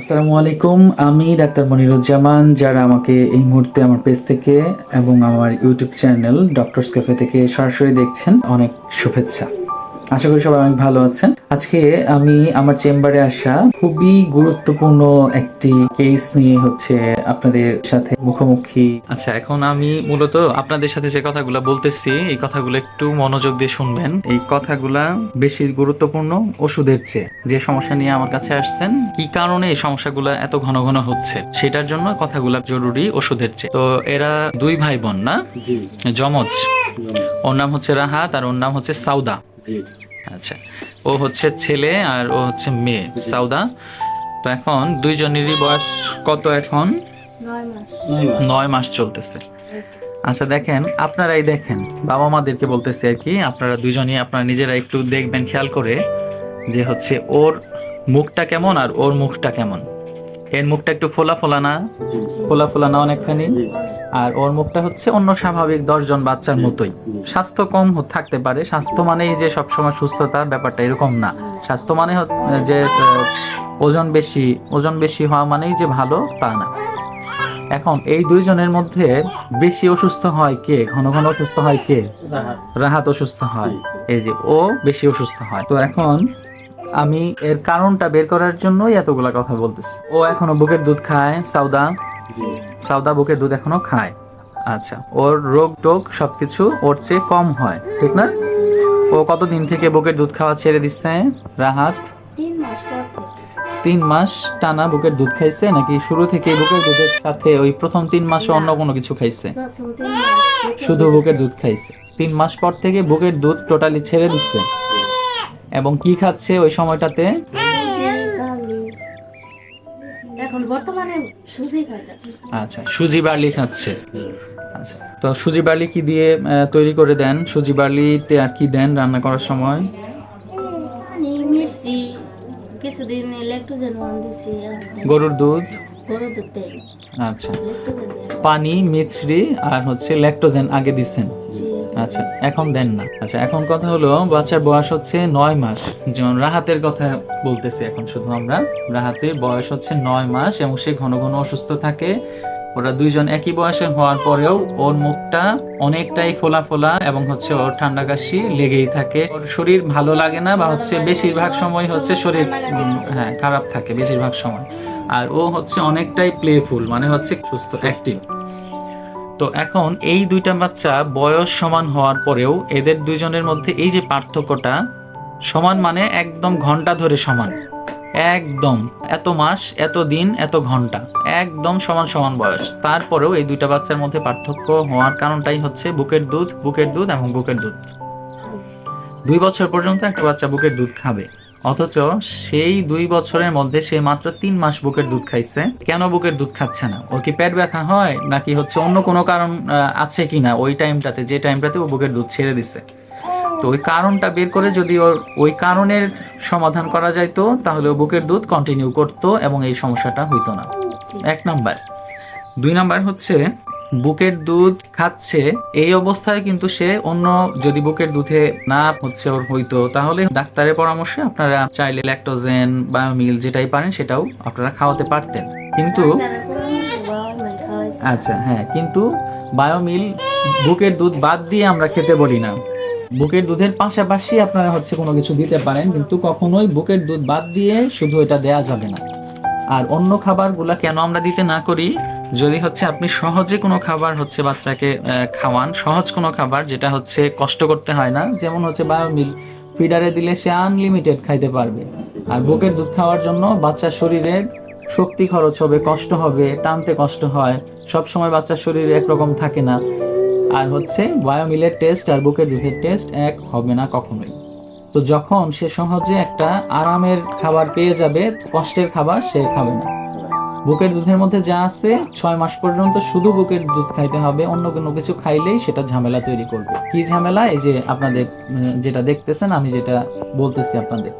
আসসালামু আলাইকুম। আমি ডাক্তার মনিরুজ্জামান, যারা আমাকে এই মুহূর্তে আমার পেজ থেকে এবং আমার ইউটিউব চ্যানেল ডক্টরস ক্যাফে থেকে সরাসরি দেখছেন, অনেক শুভেচ্ছা। আশা করি সবাই অনেক ভালো আছেন। আজকে আমি আমার চেম্বারে আসা খুবই গুরুত্বপূর্ণ একটি কেস নিয়ে হচ্ছে আপনাদের সাথে মুখোমুখি। আচ্ছা এখন আমি মূলত আপনাদের সাথে যে কথাগুলো বলতেছি এই কথাগুলো একটু মনোযোগ দিয়ে শুনবেন। এই কথাগুলা বেশি গুরুত্বপূর্ণ ওষুধের চেয়ে যে সমস্যা নিয়ে আমার কাছে আসছেন কি কারণে এই সমস্যাগুলো এত ঘন ঘন হচ্ছে সেটার জন্য কথাগুলো জরুরি ওষুধের চেয়ে। তো এরা দুই ভাই বোন না? জমজ। ওর নাম হচ্ছে রাহাত আর ওর নাম হচ্ছে সাউদা। আচ্ছা। ও হচ্ছে ছেলে আর ও হচ্ছে মেয়ে। সাউদা তো এখন দুইজনেরই বয়স কত এখন? নয় মাস। চলতেছে। আচ্ছা দেখেন আপনারাই দেখেন। বাবা মাদেরকে বলতেছি আর কি আপনারা দুজনই আপনারা নিজেরা একটু দেখবেন খেয়াল করে যে হচ্ছে ওর মুখটা কেমন আর ওর মুখটা কেমন। এর মুখটা একটু ফোলা ফোলা না? ফোলা ফোলা না অনেকখানি? জি। আর ওর মুখটা হচ্ছে অন্য স্বাভাবিক দশজন বাচ্চার মতোই। স্বাস্থ্য কম থাকতে পারে। স্বাস্থ্য মানেই যে সবসময় সুস্থতা ব্যাপারটা এরকম না। স্বাস্থ্য মানে যে ওজন বেশি। ওজন বেশি হওয়া মানেই যে ভালো তা না। এখন এই দুইজনের মধ্যে বেশি অসুস্থ হয় কে? ঘন ঘন অসুস্থ হয় কে? রাহাত। অসুস্থ হয়। এই যে ও বেশি অসুস্থ হয়। তো এখন আমি এর কারণটা বের করার জন্যই এতগুলা কথা বলতেছি। ও এখনও বুকের দুধ খায় সাউদা সাউদা বুকের দুধ এখনও খায়। আচ্ছা ওর রোগ টোগ সবকিছু ওর চেয়ে কম হয় ঠিক না? ও কতদিন থেকে বুকের দুধ খাওয়া ছেড়ে দিচ্ছে রাহাত? তিন মাস টানা বুকের দুধ খাইছে নাকি শুরু থেকে বুকের দুধের সাথে ওই প্রথম তিন মাসে অন্য কোনো কিছু খাইছে? শুধু বুকের দুধ খাইছে। তিন মাস পর থেকে বুকের দুধ টোটালি ছেড়ে দিচ্ছে এবং কি খাচ্ছে ওই সময়টাতে? বর্তমানে সুজি খাইতেছে। আচ্ছা সুজি বার্লি খাচ্ছে। আচ্ছা তো সুজি বার্লি কি দিয়ে তৈরি করে দেন? সুজি বার্লিতে আর কি দেন রান্না করার সময়? পানি মির্চি কিছুদিন ল্যাকটোজেন ওয়ান দিছি গরুর দুধ? গরু দুধ তেল আচ্ছা। পানি মিছরি আর হচ্ছে ল্যাকটোজেন আগে দিচ্ছেন জি। আচ্ছা এখন দেন না। আচ্ছা এখন কথা হলো, বাচ্চার বয়স হচ্ছে নয় মাস। যেমন রাহাতের কথা বলতেছি এখন শুধু আমরা। রাহাতের বয়স হচ্ছে নয় মাস এবং সে ঘন ঘন অসুস্থ থাকে। ওরা দুইজন একই বয়সের হওয়ার পরেও ওর মুখটা অনেকটাই ফোলা ফোলা এবং হচ্ছে ওর ঠান্ডা কাশি লেগেই থাকে। ওর শরীর ভালো লাগে না বা হচ্ছে বেশিরভাগ সময় হচ্ছে শরীর হ্যাঁ খারাপ থাকে বেশিরভাগ সময়। আর ও হচ্ছে অনেকটাই প্লেফুল মানে হচ্ছে সুস্থ অ্যাক্টিভ তো এখন এই দুইটা বাচ্চা বয়স সমান হওয়ার পরেও এদের দুজনের মধ্যে এই যে পার্থক্যটা, সমান মানে একদম ঘণ্টা ধরে সমান। একদম, এত মাস, এত দিন, এত ঘণ্টা। একদম সমান সমান বয়স। তারপরেও এই দুইটা বাচ্চার মধ্যে পার্থক্য হওয়ার কারণটাই হচ্ছে বুকের দুধ বুকের দুধ এবং বুকের দুধ। দুই বছর পর্যন্ত একটা বাচ্চা বুকের দুধ খাবে। অথচ সেই দুই বছরের মধ্যে সে মাত্র তিন মাস বুকের দুধ খাইছে। কেন বুকের দুধ খাচ্ছে না? ওর কি পেট ব্যথা হয়, নাকি হচ্ছে অন্য কোনো কারণ আছে কিনা? ওই টাইমটাতে, যে টাইমটাতে ও বুকের দুধ ছেড়ে দিছে। তো ওই কারণটা বের করে যদি ওর ওই কারণের সমাধান করা যাইতো, তাহলে ও বুকের দুধ কন্টিনিউ করতো এবং এই সমস্যাটা হইতো না। এক নাম্বার। দুই নাম্বার হচ্ছে বুকের দুধ খাচ্ছে এই অবস্থায় কিন্তু সে অন্য যদি বুকের দুধে না হচ্ছে ওর হইতো তাহলে ডাক্তারের পরামর্শে আপনারা চাইলে ল্যাকটোজেন বায়োমিল যেটাই পারেন সেটাও আপনারা খাওয়াতে পারতেন। কিন্তু আচ্ছা হ্যাঁ কিন্তু বায়োমিল বুকের দুধ বাদ দিয়ে আমরা খেতে বলি না। বুকের দুধের পাশাপাশি আপনারা হচ্ছে কোনো কিছু দিতে পারেন কিন্তু কখনোই বুকের দুধ বাদ দিয়ে শুধু এটা দেয়া যাবে না। আর অন্য খাবারগুলা কেন আমরা দিতে না করি? যদি হচ্ছে আপনি সহজে কোনো খাবার হচ্ছে বাচ্চাকে খাওয়ান। সহজ কোনো খাবার যেটা হচ্ছে কষ্ট করতে হয় না। যেমন হচ্ছে বায়োমিল। ফিডারে দিলে সে আনলিমিটেড খাইতে পারবে। আর বুকের দুধ খাওয়ার জন্য বাচ্চার শরীরে শক্তি খরচ হবে, কষ্ট হবে, টানতে কষ্ট হয়। সব সময় বাচ্চার শরীরে একরকম থাকে না। আর হচ্ছে বায়োমিলের টেস্ট আর বুকের দুধের টেস্ট এক হবে না কখনোই। তো যখন সে সহজে একটা আরামের খাবার পেয়ে যাবে, কষ্টের খাবার সে খাবে না। বুকের দুধের মধ্যে যা আছে ছয় মাস পর্যন্ত শুধু বুকের দুধ খাইতে হবে অন্য কোনো কিছু খাইলেই সেটা ঝামেলা তৈরি করবে। কি ঝামেলা? এই যে আপনাদের যেটা দেখতেছেন আমি যেটা বলতেছি আপনাদের।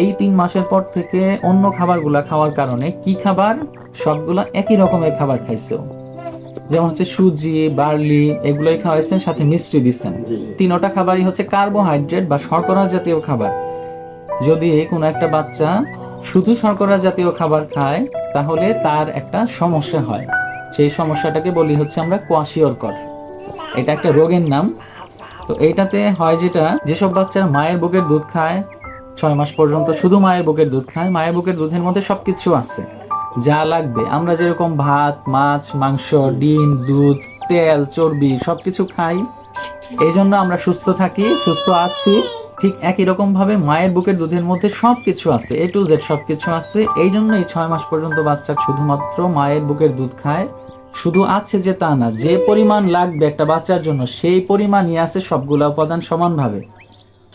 এই তিন মাসের পর থেকে অন্য খাবারগুলা খাওয়ার কারণে কি খাবার? সবগুলা একই রকমের খাবার খাইছে যেমন হচ্ছে সুজি বার্লি এগুলোই খাওয়াইছেন সাথে মিষ্টি দিচ্ছেন। তিনোটা খাবারই হচ্ছে কার্বোহাইড্রেট বা শর্করা জাতীয় খাবার। যদি কোনো একটা বাচ্চা শুধু শর্করা জাতীয় খাবার খায়, তাহলে তার একটা সমস্যা হয়। সেই সমস্যাটাকে বলি হচ্ছে আমরা কোয়াশিয়রকর এটা একটা রোগের নাম। তো এইটাতে হয় যেটা, যেসব বাচ্চারা মায়ের বুকের দুধ খায়, ছয় মাস পর্যন্ত শুধু মায়ের বুকের দুধ খায়, মায়ের বুকের দুধের মধ্যে সবকিছু আছে। যা লাগবে। আমরা যেরকম ভাত, মাছ, মাংস, ডিম, দুধ, তেল, চর্বি সবকিছু খাই। এই জন্য আমরা সুস্থ থাকি, সুস্থ আছি। ঠিক একই রকম ভাবে মায়ের বুকের দুধের মধ্যে সবকিছু আছে এ টু জেড সবকিছু আছে। এই জন্য এই ছয় মাস পর্যন্ত বাচ্চা শুধুমাত্র মায়ের বুকের দুধ খায়। শুধু আছে যে তা না, যে পরিমাণ লাগবে একটা বাচ্চার জন্য, সেই পরিমাণই আছে সবগুলা উপাদান সমানভাবে।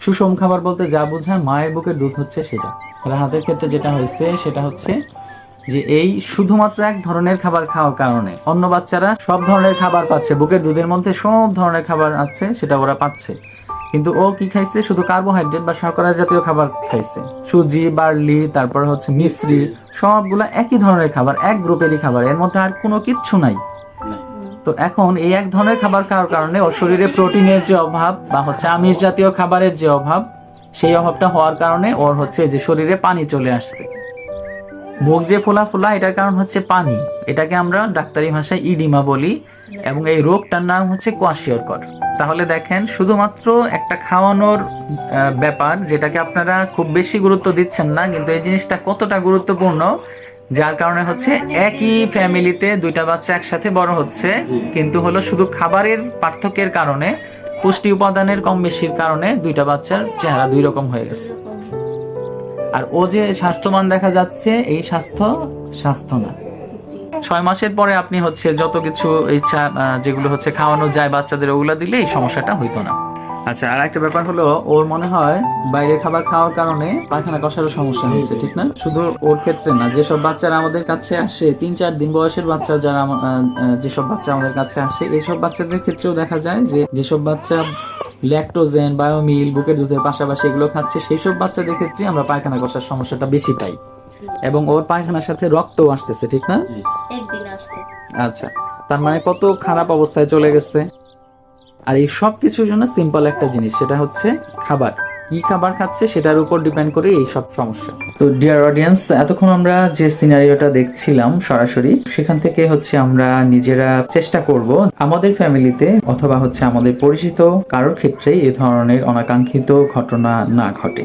সুষম খাবার বলতে যা বোঝায় মায়ের বুকের দুধ হচ্ছে সেটা। রাহাতের ক্ষেত্রে যেটা হয়েছে সেটা হচ্ছে যে এই শুধুমাত্র এক ধরনের খাবার খাওয়ার কারণে অন্য বাচ্চারা সব ধরনের খাবার পাচ্ছে, বুকের দুধের মধ্যে সব ধরনের খাবার আছে, সেটা ওরা পাচ্ছে। কিন্তু ও কি খাইছে? শুধু কার্বোহাইড্রেট বা শর্করা জাতীয় খাবার খাইছে। সুজি, বার্লি, তারপর হচ্ছে মিশ্রি সবগুলা একই ধরনের খাবার, এক গ্রুপেরই খাবার। এর মধ্যে আর কোনো কিচ্ছু নাই। তো এখন এই এক ধরনের খাবার খাওয়ার কারণে ওর শরীরে প্রোটিনের যে অভাব বা হচ্ছে আমিষ জাতীয় খাবারের যে অভাব, সেই অভাবটা হওয়ার কারণে ওর হচ্ছে যে শরীরে পানি চলে আসছে। মুখ যে ফোলা ফোলা, এটার কারণ হচ্ছে পানি। এটাকে আমরা ডাক্তারি ভাষায় ইডিমা বলি এবং এই রোগটার নাম হচ্ছে কোয়াশিয়রকর তাহলে দেখেন শুধুমাত্র একটা খাওয়ানোর ব্যাপার যেটাকে আপনারা খুব বেশি গুরুত্ব দিচ্ছেন না, কিন্তু এই জিনিসটা কতটা গুরুত্বপূর্ণ, যার কারণে হচ্ছে একই ফ্যামিলিতে দুইটা বাচ্চা একসাথে বড় হচ্ছে, কিন্তু হলো শুধু খাবারের পার্থক্যের কারণে, পুষ্টি উপাদানের কম বেশির কারণে দুইটা বাচ্চার চেহারা দুই রকম হয়ে গেছে। আর ও যে স্বাস্থ্যবান দেখা যাচ্ছে, এই স্বাস্থ্য স্বাস্থ্য না। ছয় মাসের পরে আপনি হচ্ছে যত কিছু ইচ্ছা যেগুলো হচ্ছে খাওয়ানো যায় বাচ্চাদের, ওগুলো দিলে এই সমস্যাটা হইতো না। আচ্ছা আর একটা ব্যাপার হলো, ওর মনে হয় বাইরে খাবার খাওয়ার কারণে পায়খানা কষারও সমস্যা হচ্ছে, ঠিক না? শুধু ওর ক্ষেত্রে না, যেসব বাচ্চারা আমাদের কাছে আসে, তিন চার দিন বয়সের বাচ্চা যারা যেসব বাচ্চা আমাদের কাছে আসে, এইসব বাচ্চাদের ক্ষেত্রেও দেখা যায় যে যেসব বাচ্চা ল্যাকটোজেন বায়োমিল বুকের দুধের পাশাপাশি এগুলো খাচ্ছে সেই সব বাচ্চাদের ক্ষেত্রে আমরা পায়খানা কষার সমস্যাটা বেশি পাই। এবং ওর পায়খানার সাথে রক্তও আসতেছে ঠিক না? একদিন আসছে। আচ্ছা তার মানে কত খারাপ অবস্থায় চলে গেছে। আর এই সব কিছুর জন্য সিম্পল একটা জিনিস সেটা হচ্ছে খাবার। কি খাবার খাচ্ছে সেটার উপর ডিপেন্ড করে এই সব সমস্যা। তো ডিয়ার অডিয়েন্স এতক্ষণ আমরা যে সিনারিওটা দেখছিলাম সরাসরি সেখান থেকে হচ্ছে আমরা নিজেরা চেষ্টা করব আমাদের ফ্যামিলিতে অথবা হচ্ছে আমাদের পরিচিত কারোর ক্ষেত্রেই এ ধরনের অনাকাঙ্ক্ষিত ঘটনা না ঘটে।